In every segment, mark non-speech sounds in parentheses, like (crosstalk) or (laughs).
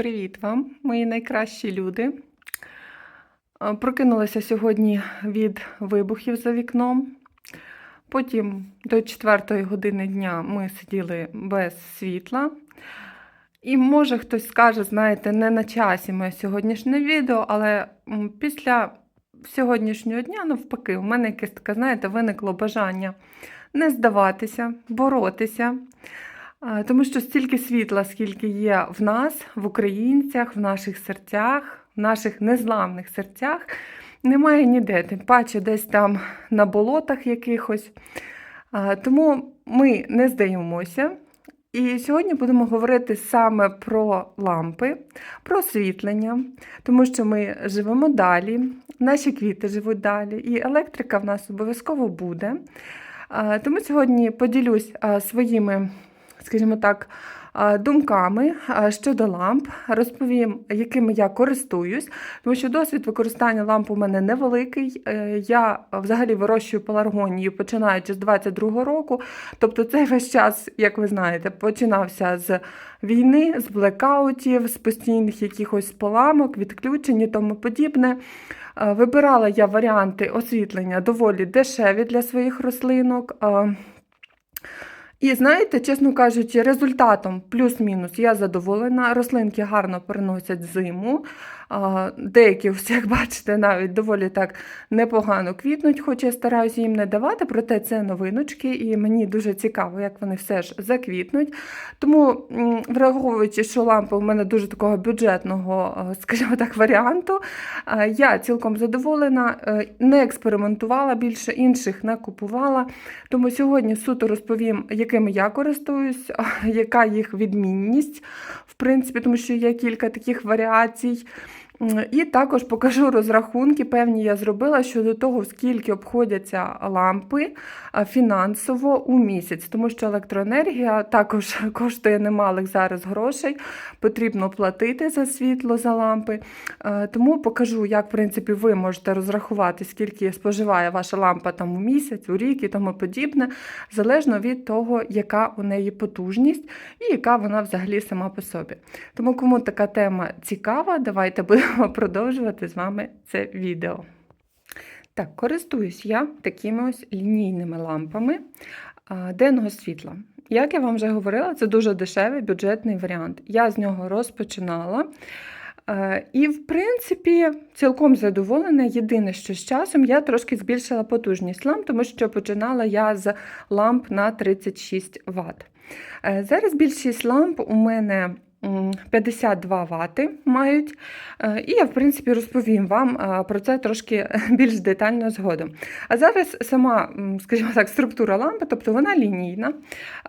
Привіт вам, мої найкращі люди. Е, Прокинулася сьогодні від вибухів за вікном. Потім до 4 години дня ми сиділи без світла. І може хтось скаже, знаєте, не на часі моє сьогоднішнє відео, але після сьогоднішнього дня, навпаки, у мене якесь таке, знаєте, виникло бажання не здаватися, боротися. Тому що стільки світла, скільки є в нас, в українцях, в наших серцях, в наших незламних серцях, немає ніде, тим паче десь там на болотах якихось. Тому ми не здаємося. І сьогодні будемо говорити саме про лампи, про освітлення, тому що ми живемо далі, наші квіти живуть далі, і електрика в нас обов'язково буде. Тому сьогодні поділюсь своїми скажімо так, думками щодо ламп, розповім, якими я користуюсь, тому що досвід використання ламп у мене невеликий. Е, Я взагалі вирощую пеларгонію починаючи з 22-го року. Тобто цей весь час, як ви знаєте, починався з війни, з блекаутів, з постійних якихось поламок, відключень і тому подібне. Е, Вибирала я варіанти освітлення доволі дешеві для своїх рослинок. І знаєте, чесно кажучи, результатом плюс-мінус я задоволена. Рослинки гарно переносять зиму. Деякі, як (laughs) бачите, навіть доволі так непогано квітнуть, хоч я стараюся їм не давати, проте це новиночки, і мені дуже цікаво, як вони все ж заквітнуть. Тому, враховуючи, що лампа у мене дуже такого бюджетного, е, (laughs) скажімо так, варіанту, е, я цілком задоволена, е, не експериментувала більше, інших не купувала. Тому сьогодні суто розповім, якими я користуюсь, (laughs) яка їх відмінність, в принципі, тому що є кілька таких варіацій. І також покажу розрахунки, певні я зробила щодо того, скільки обходяться лампи фінансово у місяць, тому що електроенергія також (laughs) коштує немалих зараз грошей, потрібно платити за світло, за лампи. Е, Тому покажу, як в принципі ви можете розрахувати, скільки споживає ваша лампа там у місяць, у рік і тому подібне, залежно від того, яка у неї потужність і яка вона взагалі сама по собі. Тому кому така тема цікава, давайте будемо продовжувати з вами це відео. Так, користуюсь я такими ось лінійними лампами денного світла. Як я вам вже говорила, це дуже дешевий бюджетний варіант. Я з нього розпочинала. І, в принципі, цілком задоволена. Єдине, що з часом я трошки збільшила потужність ламп, тому що починала я з ламп на 36 Вт. Е, Зараз більшість ламп у мене 52 Вт мають. Е, І я, в принципі, розповім вам е, про це трошки (laughs) більш детально згодом. А зараз сама, скажімо так, структура лампи, тобто вона лінійна.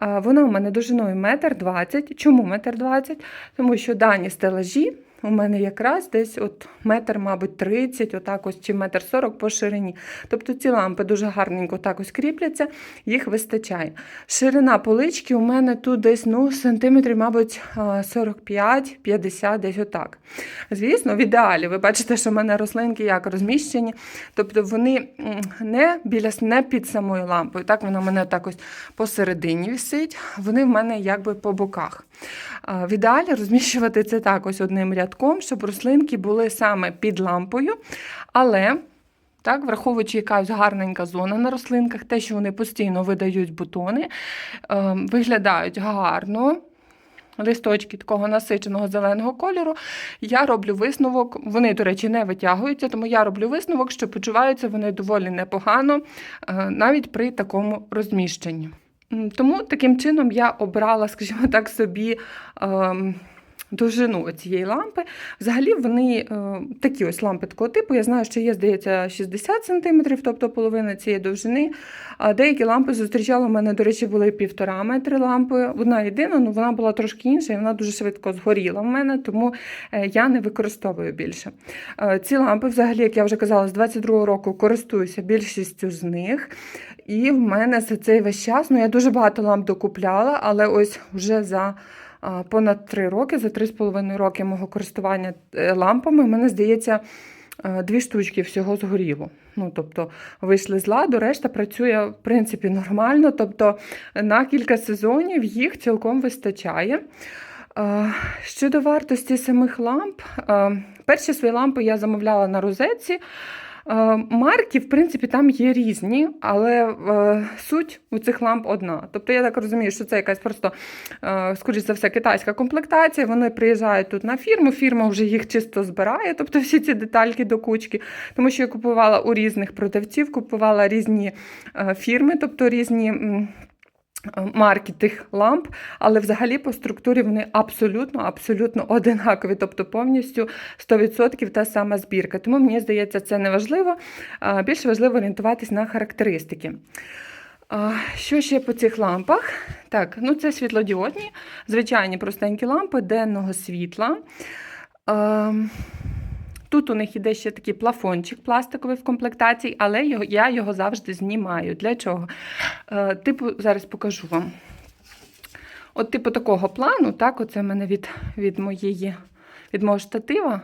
Е, Вона у мене довжиною 1,20 м. Чому 1,20 м? Тому що дані стелажі у мене якраз десь от метр, мабуть, 30, отак ось, чи метр 40 по ширині. Тобто ці лампи дуже гарненько так ось кріпляться, їх вистачає. Ширина полички у мене тут десь ну, сантиметрів, мабуть, 45-50, десь отак. Звісно, в ідеалі, ви бачите, що в мене рослинки як розміщені, тобто вони не біля не під самою лампою. Так вона в мене так ось посередині висить, вони в мене якби по боках. В ідеалі розміщувати це так ось одним рядком, щоб рослинки були саме під лампою, але. Так, враховуючи якась гарненька зона на рослинках, те, що вони постійно видають бутони, е, виглядають гарно. Листочки такого насиченого зеленого кольору. Я роблю висновок, вони, до речі, не витягуються, тому я роблю висновок, що почуваються вони доволі непогано, е, навіть при такому розміщенні. Тому таким чином я обрала, скажімо так, собі. ем, Довжину цієї лампи. Взагалі вони е, такі ось лампи такого типу. Я знаю, що є, здається, 60 см, тобто половина цієї довжини. А деякі лампи зустрічали у мене, до речі, були півтора метри лампи. Одна єдина, ну вона була трошки інша, і вона дуже швидко згоріла в мене, тому е, я не використовую більше. Е, ці лампи, взагалі, як я вже казала, з 22-го року користуюся більшістю з них. І в мене за цей весь час, ну я дуже багато ламп докупляла, але ось вже за понад 3 роки, за 3,5 роки мого користування е, лампами, в мене здається, е, дві штучки всього згоріло. Ну, тобто вийшли з ладу, решта працює в принципі нормально. Тобто на кілька сезонів їх цілком вистачає. Щодо вартості самих ламп, перші свої лампи я замовляла на розетці. Е, Марки, в принципі, там є різні, але е, суть у цих ламп одна. Тобто я так розумію, що це якась просто, е, скоріш за все, китайська комплектація. Вони приїжджають тут на фірму, фірма вже їх чисто збирає, тобто всі ці детальки до кучки. Тому що я купувала у різних продавців, купувала різні фірми, тобто різні. Е, Марки тих ламп, але взагалі по структурі вони абсолютно абсолютно одинакові, тобто повністю 100% та сама збірка. Тому мені здається, це не важливо. А, Більше важливо орієнтуватись на характеристики. Що ще по цих лампах? Так, ну це світлодіодні, звичайні простенькі лампи денного світла. Тут у них іде ще такий плафончик пластиковий в комплектації, але я його завжди знімаю. Для чого? Е, типу, зараз покажу вам. От, типу, такого плану, так, оце в мене від, від моєї від мого штатива.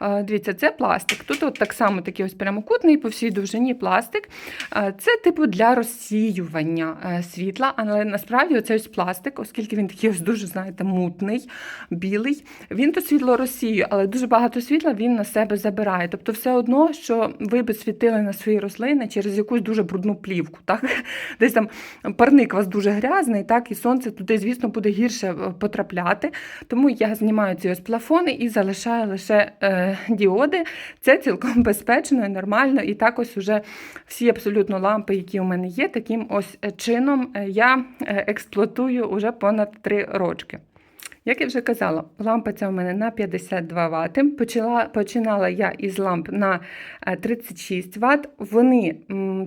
Е, Дивіться, це пластик. Тут от так само такий ось прямокутний по всій довжині пластик. Е, Це типу для розсіювання е, світла, але насправді оцей ось пластик, оскільки він такий ось дуже, знаєте, мутний, білий, він то світло розсіює, але дуже багато світла він на себе забирає. Тобто, все одно, що ви би світили на свої рослини через якусь дуже брудну плівку. Так? (laughs) Десь там парник у вас дуже грязний, так, і сонце туди, звісно, буде гірше потрапляти. Тому я знімаю ці ось плафони і залишаю лише е, діоди. Це цілком (laughs) безпечно і нормально. І так ось уже всі абсолютно лампи, які у мене є, таким ось чином е, я е, експлуатую уже понад 3 рочки. Як я вже казала, лампа ця у мене на 52 Вт. Почала, починала я із ламп на е, 36 Вт. Вони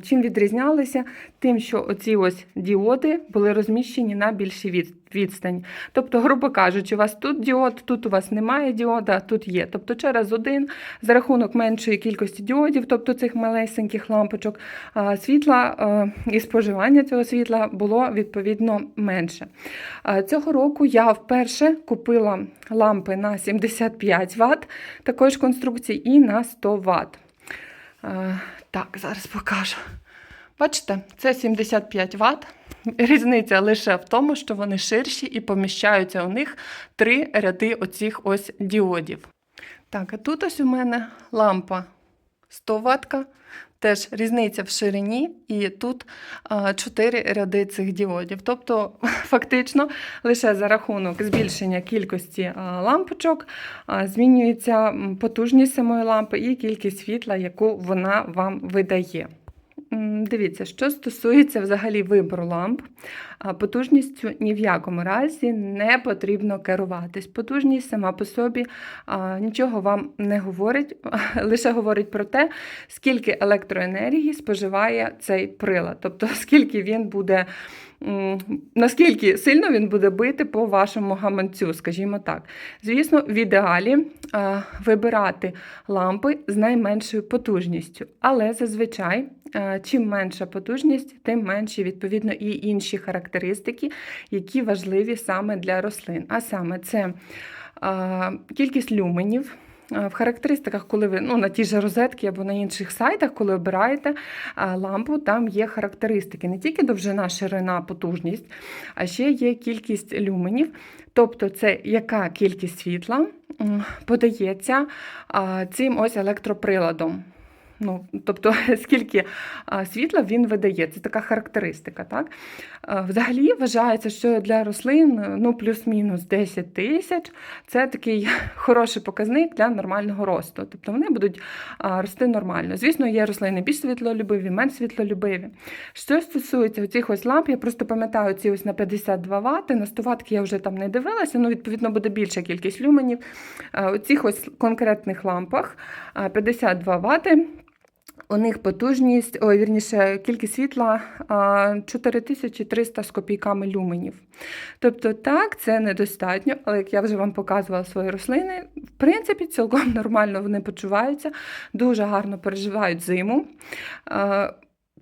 чим відрізнялися? Тим, що оці ось діоди були розміщені на більшій від, відстані. Тобто, грубо кажучи, у вас тут діод, тут у вас немає діода, тут є. Тобто через один за рахунок меншої кількості діодів, тобто цих малесеньких лампочок, світла і споживання цього світла було відповідно менше. Цього року я вперше купила лампи на 75 Вт такої ж конструкції і на 100 Вт. Так, зараз покажу. Бачите, це 75 Вт. (laughs) Різниця лише в тому, що вони ширші і поміщаються у них три ряди оцих ось діодів. Так, а тут ось у мене лампа 100 ватка, теж різниця в ширині, і тут а, 4 ряди цих діодів. Тобто, (laughs) фактично, лише за рахунок збільшення кількості лампочок змінюється потужність самої лампи і кількість світла, яку вона вам видає. Дивіться, що стосується взагалі вибору ламп, потужністю ні в якому разі не потрібно керуватись. Потужність сама по собі нічого вам не говорить, (laughs) лише говорить про те, скільки електроенергії споживає цей прилад, тобто (laughs) скільки він буде. Наскільки сильно він буде бити по вашому гаманцю, скажімо так. Звісно, в ідеалі вибирати лампи з найменшою потужністю, але зазвичай, чим менша потужність, тим менші відповідно і інші характеристики, які важливі саме для рослин. А саме це кількість люменів. А, В характеристиках, коли ви ну, на ті ж розетки або на інших сайтах, коли обираєте лампу, там є характеристики. Не тільки довжина, ширина, потужність, а ще є кількість люменів. Тобто, це яка кількість світла подається цим ось електроприладом. Ну, тобто, (laughs) скільки світла він видає, це така характеристика. Так? Взагалі вважається, що для рослин ну, плюс-мінус 10 тисяч це такий (laughs) хороший показник для нормального росту. Тобто вони будуть рости нормально. Звісно, є рослини більш світлолюбиві, менш світлолюбиві. Що стосується цих ось ламп, я просто пам'ятаю ці ось на 52 Вт, на 100 Вт я вже там не дивилася, ну, відповідно, буде більша кількість люменів. У цих ось конкретних лампах 52 Вт. У них потужність, ой, вірніше, кількість світла а, 4300 з копійками люменів. Тобто, так, це недостатньо, але як я вже вам показувала свої рослини, в принципі, цілком (laughs) нормально вони почуваються, дуже гарно переживають зиму.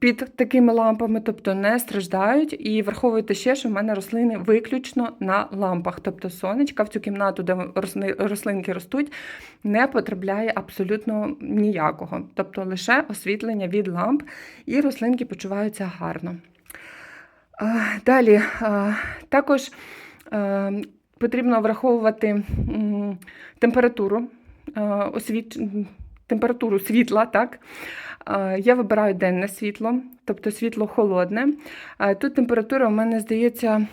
Під такими лампами, тобто не страждають. І враховуйте ще, що в мене рослини виключно на лампах. Тобто сонечка в цю кімнату, де рослинки ростуть, не потрапляє абсолютно ніякого. Тобто лише освітлення від ламп, і рослинки почуваються гарно. Далі, також. потрібно враховувати температуру, освіт... температуру світла. Так? Е, Я вибираю денне світло, тобто світло холодне. Е, Тут температура у мене здається.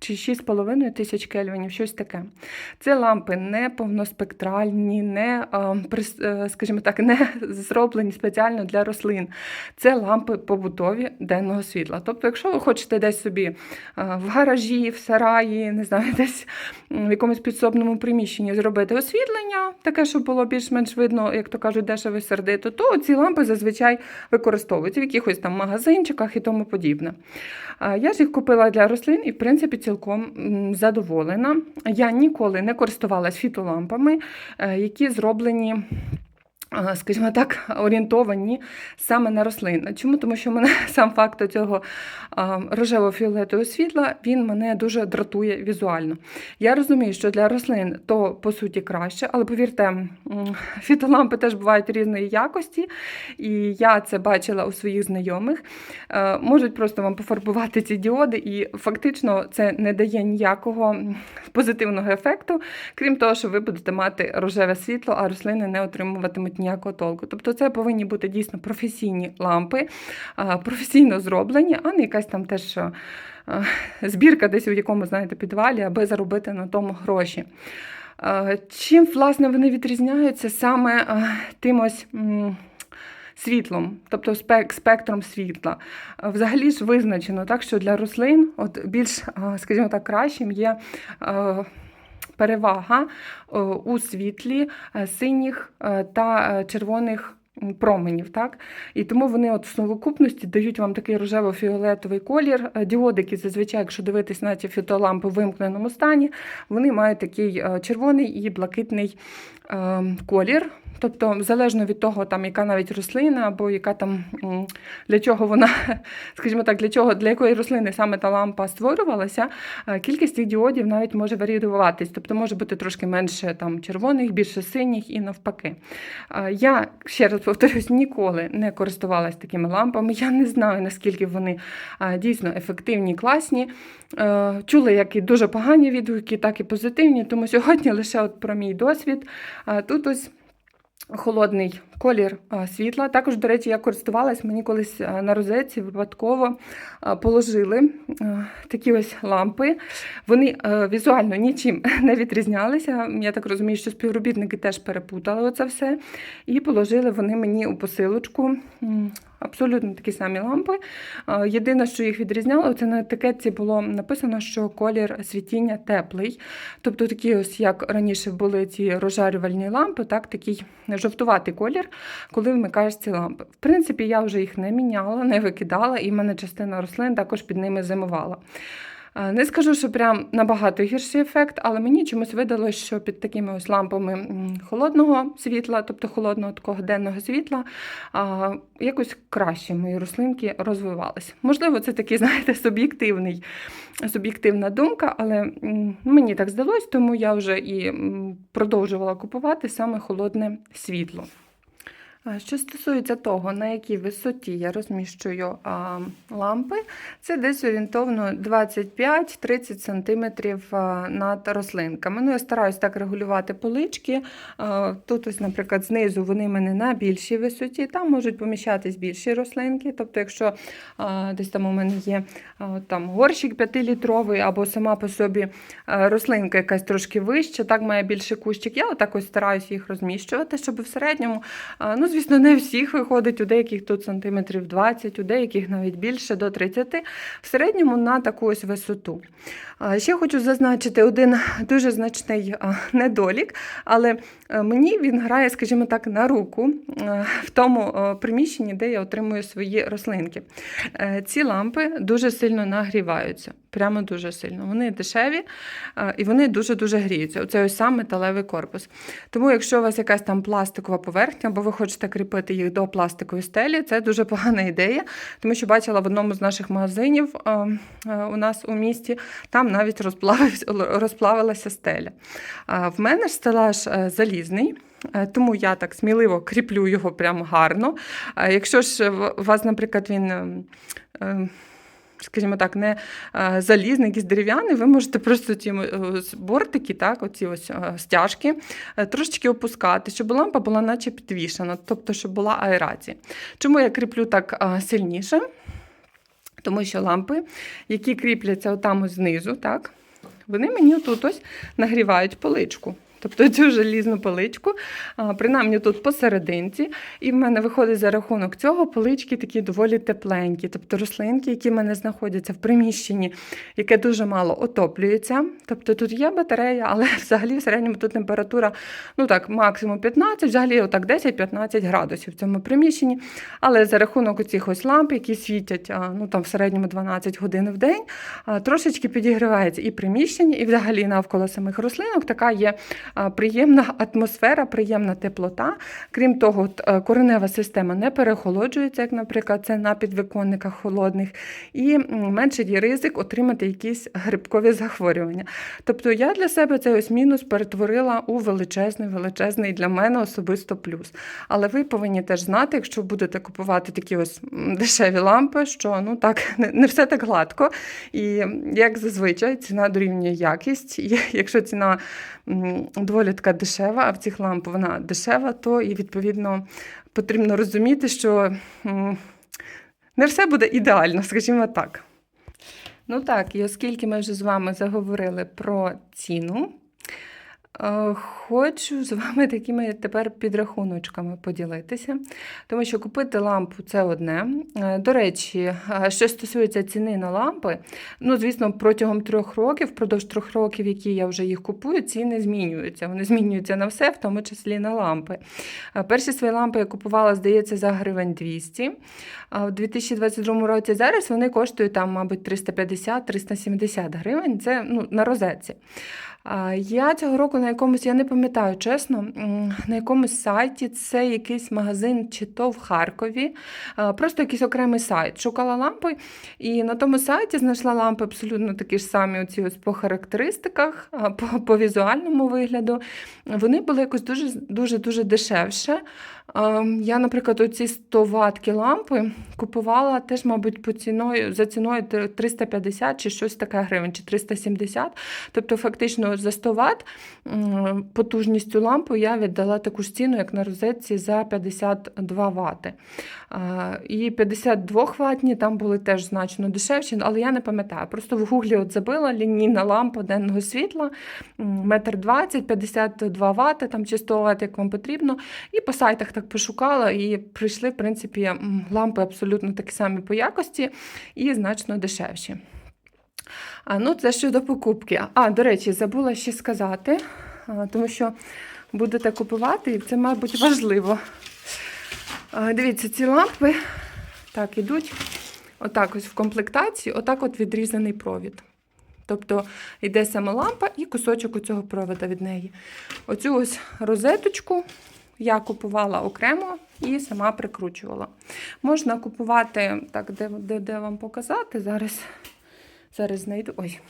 Чи 6,5 тисяч кельвінів, щось таке. Це лампи не повноспектральні, не, е, скажімо так, не зроблені спеціально для рослин. Це лампи побутові денного світла. Тобто, якщо ви хочете десь собі е, в гаражі, в сараї, не знаю, (laughs) десь в якомусь підсобному приміщенні зробити освітлення, таке, щоб було більш-менш видно, як то кажуть, дешево сердито, то ці лампи зазвичай використовуються в якихось там магазинчиках і тому подібне. Е, Я ж їх купила для рослин і, в принципі, цілком задоволена. Я ніколи не користувалась фітолампами, е, які зроблені. е, Скажімо так, (laughs) орієнтовані саме на рослини. Чому? Тому що мене (laughs) сам факт цього рожево-фіолетового світла він мене дуже дратує візуально. Я розумію, що для рослин то по суті краще, але повірте, фітолампи теж бувають різної якості, і я це бачила у своїх знайомих. Е, Можуть просто вам пофарбувати ці діоди, і фактично це не дає ніякого позитивного ефекту, крім того, що ви будете мати рожеве світло, а рослини не отримуватимуть ніякого толку. Тобто це повинні бути дійсно професійні лампи, професійно зроблені, а не якась там теж що, збірка десь у якому, знаєте, підвалі, аби заробити на тому гроші. А, Чим, власне, вони відрізняються саме а, тим ось. м, Світлом, тобто спек- спектром світла. Взагалі ж визначено так, що для рослин от більш, скажімо так, кращим є перевага е, у світлі е, синіх е, та е, червоних променів. Так? І тому вони от в совокупності дають вам такий рожево-фіолетовий колір. Е, Діодики, зазвичай, якщо дивитись на ці фітолампи в вимкненому стані, вони мають такий е, червоний і блакитний колір. Тобто, залежно від того, там, яка навіть рослина, або яка там для чого вона, (laughs) скажімо так, для чого для якої рослини саме та лампа створювалася, е, кількість цих діодів навіть може варіюватись. Тобто може бути трошки менше там червоних, більше синіх і навпаки. Е, Я ще раз повторюсь, ніколи не користувалась такими лампами. Я не знаю, наскільки вони е, дійсно ефективні, класні. Е, Чула як і дуже погані відгуки, так і позитивні. Тому сьогодні (laughs) лише от про мій досвід. Тут ось холодний колір світла. Також, до речі, я користувалась, мені колись на розетці випадково положили такі ось лампи. Вони візуально нічим (laughs) не відрізнялися. Я так розумію, що співробітники теж перепутали оце все. І положили вони мені у посилочку. Абсолютно такі самі лампи. Єдине, що їх відрізняло, це на етикетці було написано, що колір світіння теплий. Тобто такі ось, як раніше були ці розжарювальні лампи, так, такий жовтуватий колір, коли вмикаєш ці лампи. В принципі, я вже їх не міняла, не викидала, і в мене частина рослин також під ними зимувала. Е, Не скажу, що прям набагато гірший ефект, але мені чомусь видалося, що під такими ось лампами холодного світла, тобто холодного такого денного світла, якось краще мої рослинки розвивалися. Можливо, це такий, (laughs) знаєте, суб'єктивний, суб'єктивна думка, але мені так здалось, тому я вже і продовжувала купувати саме холодне світло. Що стосується того, на якій висоті я розміщую а, лампи, це десь орієнтовно 25-30 см над рослинками. Ну, я стараюсь так регулювати полички. А, тут, ось, наприклад, знизу вони в мене на більшій висоті, там можуть поміщатись більші рослинки. Тобто, якщо а, десь там у мене є там, горщик 5-літровий, або сама по собі рослинка якась трошки вища, так має більший кущик, я отак ось стараюсь їх розміщувати, щоб в середньому. Ну, звісно, не всіх виходить, у деяких тут сантиметрів 20, у деяких навіть більше до 30, в середньому на таку ось висоту. Ще хочу зазначити один дуже значний недолік, але е, мені він грає, скажімо так, на руку е, в тому е, приміщенні, де я отримую свої рослинки. Е, Ці лампи дуже сильно нагріваються. Прямо дуже сильно. Вони дешеві і вони дуже-дуже гріються. Оце ось сам металевий корпус. Тому, якщо у вас якась там пластикова поверхня, або ви хочете кріпити їх до пластикової стелі, це дуже погана ідея, тому що бачила в одному з наших магазинів у нас у місті, там навіть розплавилася стеля. В мене ж стелаж е, залізний. е, Тому я так сміливо кріплю його прямо гарно. Якщо ж у вас, наприклад, він ем, ем, скажімо так, не залізний, якийсь дерев'яний, ви можете просто ці е, бортики, так, оці ось е, стяжки, е, трошечки опускати, щоб лампа була наче підвішена, тобто, щоб була аерація. Чому я кріплю так сильніше? Тому що лампи, які кріпляться отам знизу, так, вони мені тут ось нагрівають поличку. Тобто цю желізну поличку, принаймні тут посерединці, і в мене виходить за рахунок цього полички такі доволі тепленькі. Тобто рослинки, які в мене знаходяться в приміщенні, яке дуже мало отоплюється. Тобто тут є батарея, але (laughs) взагалі в середньому тут температура ну так, максимум 15, взагалі отак 10-15 градусів в цьому приміщенні. Але за рахунок оцих ось ламп, які світять ну, там, в середньому 12 годин в день, трошечки підігрівається і приміщення, і взагалі навколо самих рослинок така є приємна атмосфера, приємна теплота. Крім того, е, коренева система не перехолоджується, як, наприклад, це на підвиконниках холодних, і менший є ризик отримати якісь грибкові захворювання. Тобто я для себе цей ось мінус перетворила у величезний, величезний для мене особисто плюс. Але ви повинні теж знати, якщо будете купувати такі ось дешеві лампи, що ну так не, все так гладко. І як зазвичай ціна дорівнює якість. І (laughs) якщо ціна доволі така дешева, а в цих ламп вона дешева, то і відповідно потрібно розуміти, що не все буде ідеально, скажімо так. Ну так, і оскільки ми вже з вами заговорили про ціну, хочу з вами такими тепер підрахуночками поділитися, тому що купити лампу це одне. Е, До речі, е, що стосується ціни на лампи, ну, звісно, протягом трьох років, впродовж трьох років, які я вже їх купую, ціни змінюються. Вони змінюються на все, в тому числі на лампи. Е, Перші свої лампи я купувала, здається, за гривень 200. А в 2022 році зараз вони коштують там, мабуть, 350-370 гривень. Це ну, на розетці. Я цього року на якомусь, я не пам'ятаю чесно, на якомусь сайті це якийсь магазин, чи то в Харкові, просто якийсь окремий сайт. Шукала лампи, і на тому сайті знайшла лампи абсолютно такі ж самі оці ось по характеристиках, по, по візуальному вигляду. Вони були якось дуже дуже дуже дешевше. Ем, Я, наприклад, оці 100 ватки лампи купувала теж, мабуть, по ціною, за ціною 350 чи щось таке гривень, чи 370. Тобто, фактично, за 100 Вт потужністю лампи я віддала таку ж ціну, як на розетці за 52 Вт. І 52 ватні там були теж значно дешевші, але я не пам'ятаю. Просто в гуглі от забила лінійна лампа денного світла, метр 20, 52 Вт, там чи 100 Вт, як вам потрібно. І по сайтах так пошукала, і прийшли, в принципі, лампи абсолютно такі самі по якості і значно дешевші. А, ну, це щодо покупки. А, до речі, забула ще сказати, тому що будете купувати, і це, мабуть, важливо. Дивіться, ці лампи так ідуть. Отак ось в комплектації, отак от відрізаний провід. Тобто йде сама лампа і кусочок у цього провода від неї. Оцю ось розеточку я купувала окремо і сама прикручувала. Можна купувати, так, де, де, де вам показати? Зараз, зараз знайду. Ой.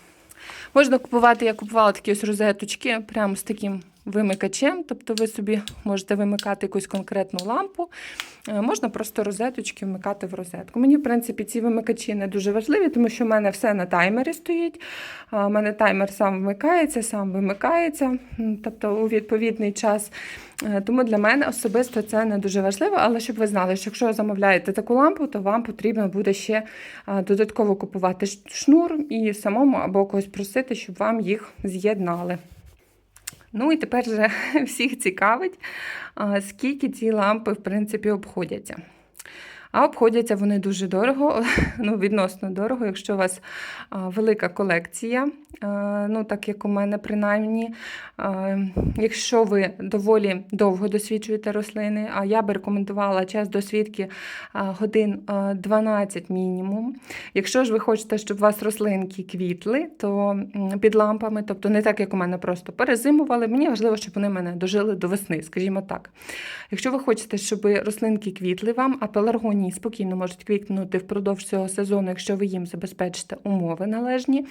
Можна купувати, я купувала такі ось розеточки, прямо з таким вимикачем. Тобто ви собі можете вимикати якусь конкретну лампу. Е, Можна просто розеточки вмикати в розетку. Мені, в принципі, ці вимикачі не дуже важливі, тому що в мене все на таймері стоїть. У мене таймер сам вмикається, сам вимикається, тобто у відповідний час. Е, Тому для мене особисто це не дуже важливо, але щоб ви знали, що якщо замовляєте таку лампу, то вам потрібно буде ще додатково купувати шнур і самому або когось просити, щоб вам їх з'єднали. Ну і тепер вже (laughs) всіх цікавить, скільки ці лампи, в принципі, обходяться. А обходяться вони дуже дорого, (laughs) ну, відносно дорого, якщо у вас велика колекція, ну, так як у мене принаймні. Якщо ви доволі довго досвідчуєте рослини, а я би рекомендувала час досвідки а, годин 12 мінімум. Якщо ж ви хочете, щоб у вас рослинки квітли, то під лампами, тобто не так, як у мене просто перезимували, мені важливо, щоб вони мене дожили до весни, скажімо так. Якщо ви хочете, щоб рослинки квітли вам, а пеларгонії спокійно можуть квітнути впродовж цього сезону, якщо ви їм забезпечите умови належні.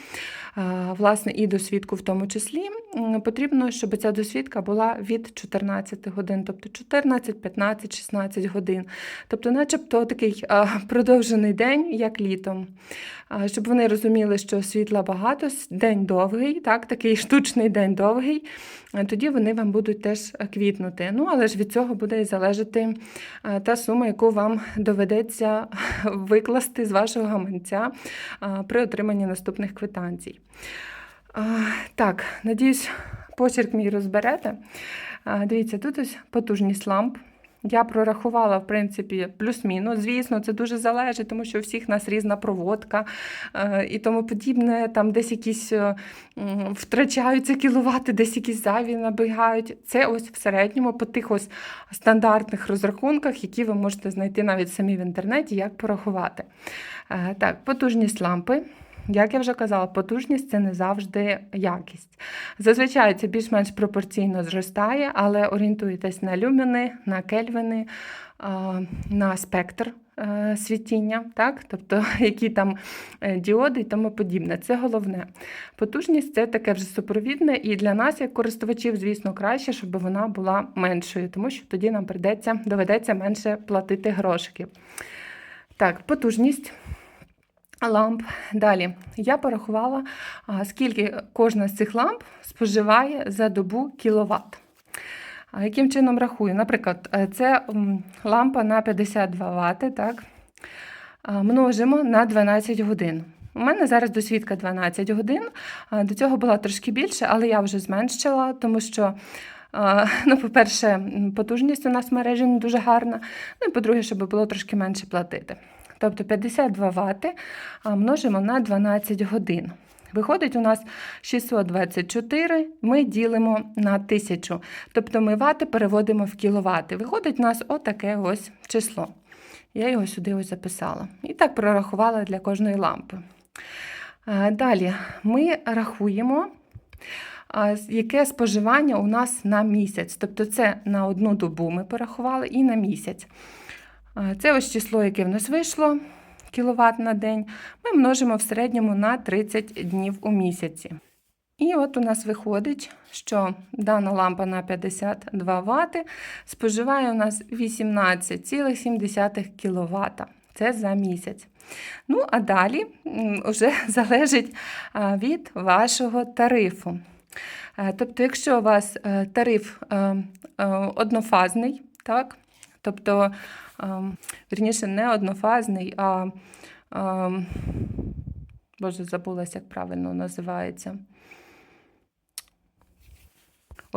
Власне, і досвідку в тому числі потрібно, щоб ця досвідка була від 14 годин, тобто 14, 15, 16 годин. Тобто, начебто такий продовжений день, як літом. Щоб вони розуміли, що світла багато, день довгий, так, такий штучний день довгий, а тоді вони вам будуть теж е, квітнути. Ну, але ж від цього буде і залежати е, та сума, яку вам доведеться (laughs) викласти з вашого гаманця при отриманні наступних квитанцій. Так, надіюсь, почерк мій розберете. Дивіться, тут ось потужність ламп. Я прорахувала, в принципі, плюс-мінус. Звісно, це дуже залежить, тому що у всіх нас різна проводка е, і тому подібне. Там десь якісь е, втрачаються кіловати, десь якісь зайві набігають. Це ось в середньому по тих ось стандартних розрахунках, які ви можете знайти навіть самі в інтернеті, як порахувати. Е, Так, потужність лампи. Як я вже казала, потужність це не завжди якість. Зазвичай це більш-менш пропорційно зростає, але орієнтуйтесь на люмени, на кельвини, на спектр е, світіння, так? тобто (laughs) які там е, діоди і тому подібне. Це головне. Потужність це таке вже супровідне, і для нас, як користувачів, звісно, краще, щоб вона була меншою, тому що тоді нам придеться, доведеться менше платити грошиків. Так, потужність. Ламп. Далі я порахувала, скільки кожна з цих ламп споживає за добу кіловат. Яким чином рахую? Наприклад, е, це лампа на 52 Вт, так? Множимо на 12 годин. У мене зараз досвідка 12 годин. До цього була трошки більше, але я вже зменшила, тому що, (laughs) ну, по-перше, потужність у нас в мережі не дуже гарна. Ну і по-друге, щоб було трошки менше платити. Тобто 52 Вт множимо на 12 годин. Виходить у нас 624, ми ділимо на 1000. Тобто ми вати переводимо в кіловати. Виходить у нас отаке ось число. Я його сюди ось записала. І так прорахувала для кожної лампи. Далі ми рахуємо, яке споживання у нас на місяць. Тобто це на одну добу ми порахували і на місяць. Це ось число, яке в нас вийшло, кіловат на день, ми множимо в середньому на 30 днів у місяці. І от у нас виходить, що дана лампа на 52 Вт споживає у нас 18,7 кВт. Це за місяць. Ну, а далі вже (laughs) залежить від вашого тарифу. Е, Тобто, якщо у вас е, тариф е, однофазний, так? тобто, вірніше, не однофазний, а ем, Боже, забулася, як правильно називається.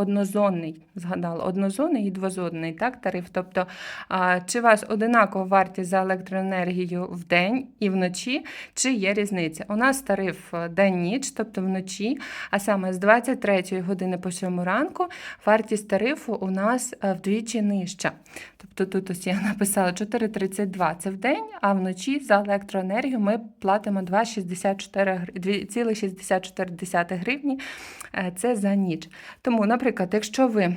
Однозонний, згадала, однозонний і двозонний так, тариф. Тобто, чи у вас одинакова вартість за електроенергію в день і вночі, чи є різниця? У нас тариф е, день-ніч, тобто вночі, а саме з 23 години по 7 ранку вартість тарифу у нас е, вдвічі нижча. Тобто тут ось я (laughs) написала 4,32 це в день, а вночі за електроенергію ми платимо 2,64 гр- 2,64 гривні. Е, Це за ніч. Тому, наприклад, якщо ви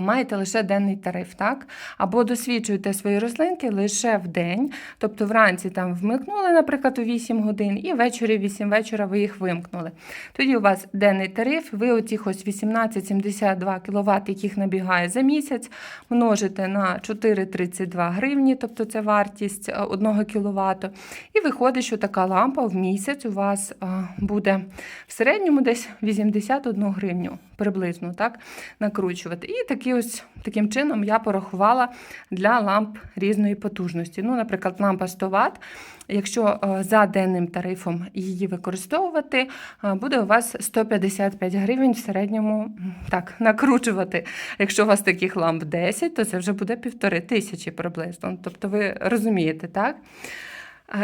маєте лише денний тариф, так? Або досвідчуєте свої рослинки лише в день, тобто вранці там вмикнули, наприклад, у 8 годин, і ввечері в 8 вечора ви їх вимкнули. Тоді у вас денний тариф, ви оцих ось 18,72 кВт, яких набігає за місяць, множите на 4,32 гривні, тобто це вартість 1 кВт. І виходить, що така лампа в місяць у вас а, буде в середньому десь 81 гривню приблизно так, накручувати. І такі ось, таким чином я порахувала для ламп різної потужності. Ну, наприклад, лампа 100 Вт, якщо е, за денним тарифом її використовувати, е, буде у вас 155 гривень в середньому так, накручувати. Якщо у вас таких ламп 10, то це вже буде півтори тисячі приблизно. Тобто ви розумієте, так?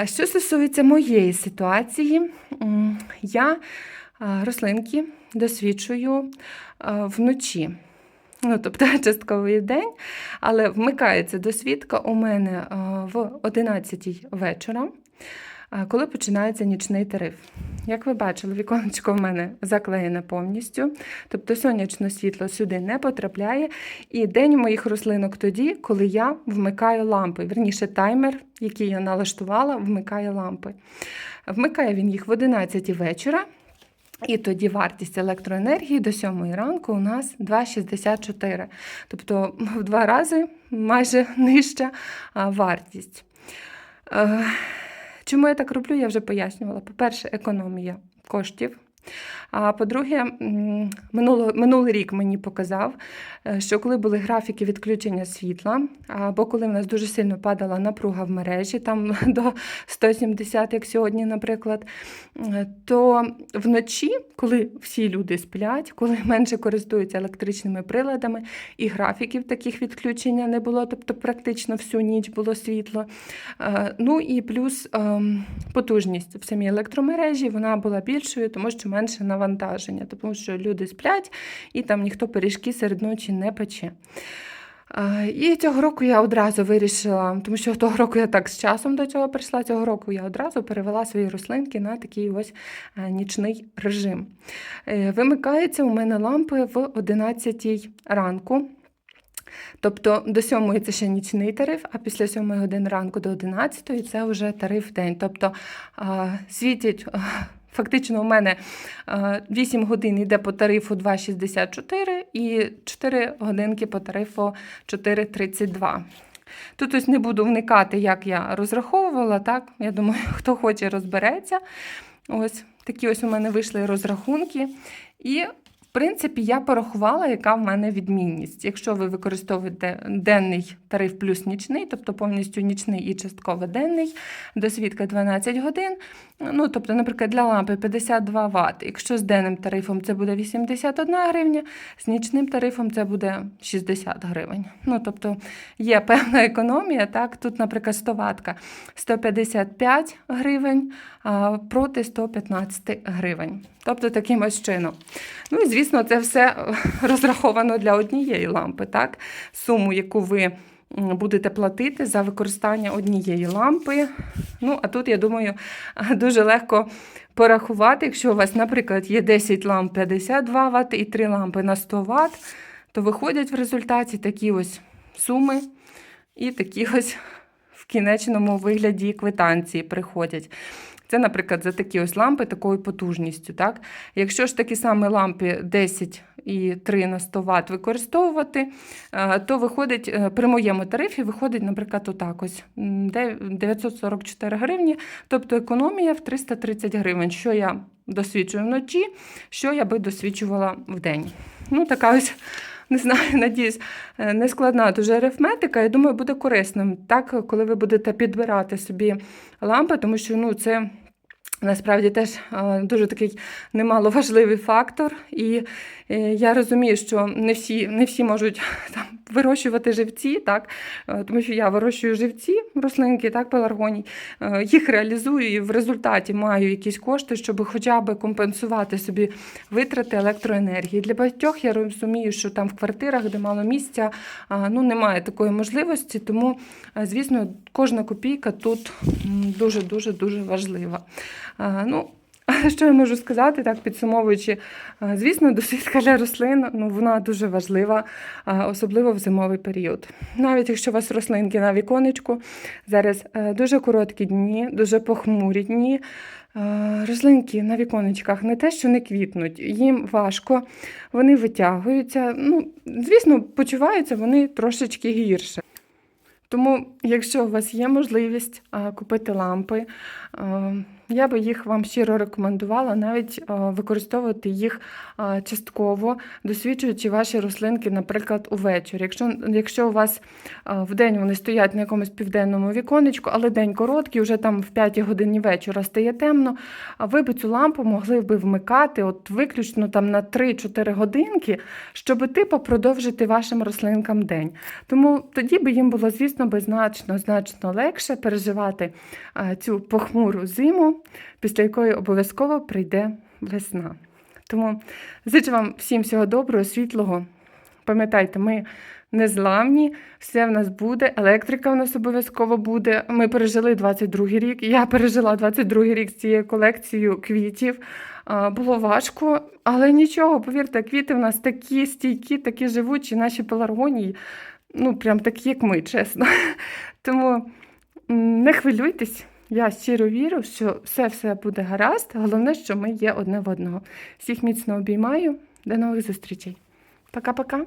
Що стосується моєї ситуації, я рослинки досвідчую вночі. Ну, тобто (laughs) частковий день, але вмикається досвідка у мене в 11 вечора. коли починається нічний тариф. Як ви бачили, віконечко в мене заклеєне повністю, тобто сонячне світло сюди не потрапляє. І день моїх рослинок тоді, коли я вмикаю лампи. Верніше, таймер, який я налаштувала, вмикає лампи. Вмикає він їх в 11 вечора. І тоді вартість електроенергії до 7 ранку у нас 2,64. Тобто в два рази майже (laughs) нижча вартість. Е, Чому я так роблю, я вже пояснювала. По-перше, економія коштів. А по-друге, минулий рік мені показав, е, що коли були графіки відключення світла, або коли в нас дуже сильно падала напруга в мережі, там (laughs) до 170, як сьогодні, наприклад, е, то вночі, коли всі люди сплять, коли (laughs) менше користуються електричними приладами, і графіків таких відключення не було, тобто практично всю ніч було світло. Е, Ну і плюс ем, потужність в самій електромережі вона була більшою, тому що менше навантаження, тому що люди сплять і там ніхто пиріжки серед ночі не пече. І цього року я одразу вирішила, тому що того року я так з часом до цього прийшла. Цього року я одразу перевела свої рослинки на такий ось е, нічний режим. Е, Вимикаються у мене лампи в 11 ранку. Тобто до 7 це ще нічний тариф, а після 7 години ранку до 11 це вже тариф в день. Тобто світять. Фактично, у мене 8 годин йде по тарифу 2,64 і 4 годинки по тарифу 4,32. Тут ось не буду вникати, як я розраховувала. так? Я думаю, (laughs) хто хоче, розбереться. Ось такі ось у мене вийшли розрахунки. І принципі, я порахувала, яка в мене відмінність. Якщо ви використовуєте денний тариф плюс нічний, тобто повністю нічний і частково денний, до свідка 12 годин. Ну, тобто, наприклад, для лампи 52 Вт. Якщо з денним тарифом це буде 81 гривня, з нічним тарифом це буде 60 гривень. Ну, тобто є певна економія. Так? Тут, наприклад, 100 Вт 155 гривень проти 115 гривень. Тобто таким ось чином. Ну і звісно, це все (laughs) розраховано для однієї лампи, так? Суму, яку ви будете платити за використання однієї лампи. Ну, а тут, я думаю, (laughs) дуже легко порахувати, якщо у вас, наприклад, є 10 ламп 52 Вт і 3 лампи на 100 Вт, то виходять в результаті такі ось суми і такі ось в кінечному вигляді квитанції приходять. Це, наприклад, за такі ось лампи такою потужністю. Так? Якщо ж такі самі лампи 10 і 3 на 100 Вт використовувати, е, то виходить е, при моєму тарифі виходить, наприклад, отак ось 944 гривні, тобто економія в 330 гривень, що я досвідчую вночі, що я би досвідчувала в день. Ну, така ось. Не знаю, (laughs) надіюсь, е, нескладна дуже арифметика. Я думаю, буде корисним, так, коли ви будете підбирати собі лампи, тому що ну, це насправді теж е, дуже такий немаловажливий фактор. І я розумію, що не всі, не всі можуть (laughs) там, вирощувати живці, так, е, тому що я вирощую живці, рослинки, так, пеларгоній, е, їх реалізую і в результаті маю якісь кошти, щоб хоча б компенсувати собі витрати електроенергії. Для багатьох я розумію, що там в квартирах, де мало місця, ну, немає такої можливості, тому, звісно, кожна копійка тут дуже-дуже дуже важлива. Ну, (laughs) що я можу сказати, так підсумовуючи, звісно, досвідка для рослин ну, вона дуже важлива, особливо в зимовий період. Навіть якщо у вас рослинки на віконечку, зараз е, дуже короткі дні, дуже похмурі дні. Е, Рослинки на віконечках не те, що не квітнуть, їм важко, вони витягуються. Ну, звісно, почуваються вони трошечки гірше. Тому, якщо у вас є можливість купити лампи, я би їх вам щиро рекомендувала навіть а, використовувати їх а, частково, досвідчуючи ваші рослинки, наприклад, увечері. Якщо, якщо у вас а, в день вони стоять на якомусь південному віконечку, але день короткий, вже там в 5 годині вечора стає темно, ви б цю лампу могли би вмикати от виключно там на 3-4 годинки, щоб типу продовжити вашим рослинкам день. Тому тоді би їм було, звісно, би значно значно легше переживати цю похмуру зиму, після якої обов'язково прийде весна. Тому зичу вам всім всього доброго, світлого, Пам'ятайте, ми незламні, все в нас буде, електрика в нас обов'язково буде. Ми пережили 22-й рік. Я пережила 22-й рік з цією колекцією квітів. Було важко, але нічого, повірте, квіти в нас такі стійкі, такі живучі, наші пеларгонії, ну прям такі, як ми, чесно. (laughs) Тому не хвилюйтесь. Я щиро вірю, що все все буде гаразд. Головне, що ми є одне в одного. Всіх міцно обіймаю. До нових зустрічей. Пока-пока.